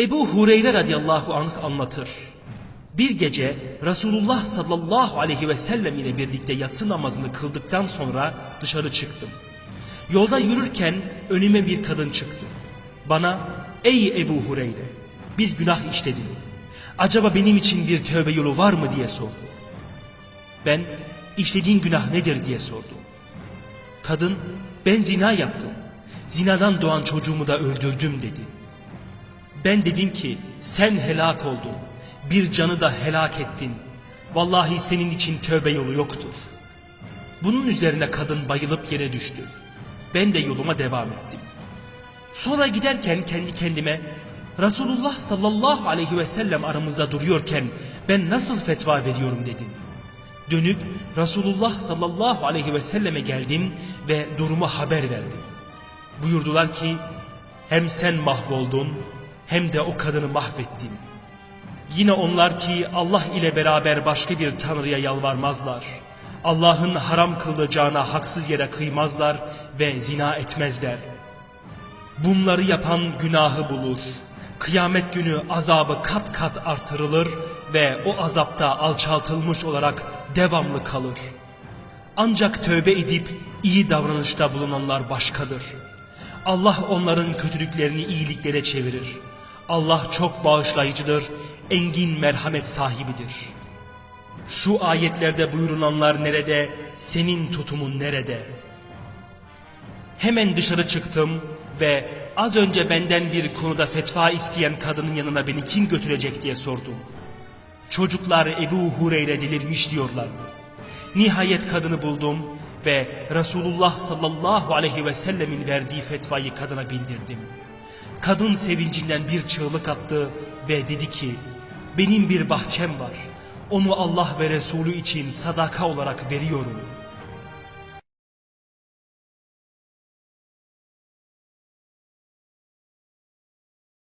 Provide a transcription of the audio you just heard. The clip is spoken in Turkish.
Ebu Hureyre radıyallahu anh anlatır. Bir gece Resulullah sallallahu aleyhi ve sellem ile birlikte yatsı namazını kıldıktan sonra dışarı çıktım. Yolda yürürken önüme bir kadın çıktı. Bana ey Ebu Hureyre bir günah işledim. Acaba benim için bir tövbe yolu var mı diye sordu. Ben işlediğin günah nedir diye sordum. Kadın ben zina yaptım. Zinadan doğan çocuğumu da öldürdüm dedi. Ben dedim ki sen helak oldun. Bir canı da helak ettin. Vallahi senin için tövbe yolu yoktur. Bunun üzerine kadın bayılıp yere düştü. Ben de yoluma devam ettim. Sonra giderken kendi kendime Resulullah sallallahu aleyhi ve sellem aramızda duruyorken ben nasıl fetva veriyorum dedim. Dönüp Resulullah sallallahu aleyhi ve selleme geldim ve durumu haber verdim. Buyurdular ki hem sen mahvoldun hem de o kadını mahvettin. Yine onlar ki Allah ile beraber başka bir tanrıya yalvarmazlar. Allah'ın haram kılacağına haksız yere kıymazlar ve zina etmezler. Bunları yapan günahı bulur. Kıyamet günü azabı kat kat artırılır ve o azapta alçaltılmış olarak devamlı kalır. Ancak tövbe edip iyi davranışta bulunanlar başkadır. Allah onların kötülüklerini iyiliklere çevirir. Allah çok bağışlayıcıdır, engin merhamet sahibidir. Şu ayetlerde buyurulanlar nerede, senin tutumun nerede? Hemen dışarı çıktım ve az önce benden bir konuda fetva isteyen kadının yanına beni kim götürecek diye sordum. Çocuklar Ebu Hureyre delirmiş diyorlardı. Nihayet kadını buldum ve Resulullah sallallahu aleyhi ve sellemin verdiği fetvayı kadına bildirdim. Kadın sevincinden bir çığlık attı ve dedi ki benim bir bahçem var. Onu Allah ve Resulü için sadaka olarak veriyorum.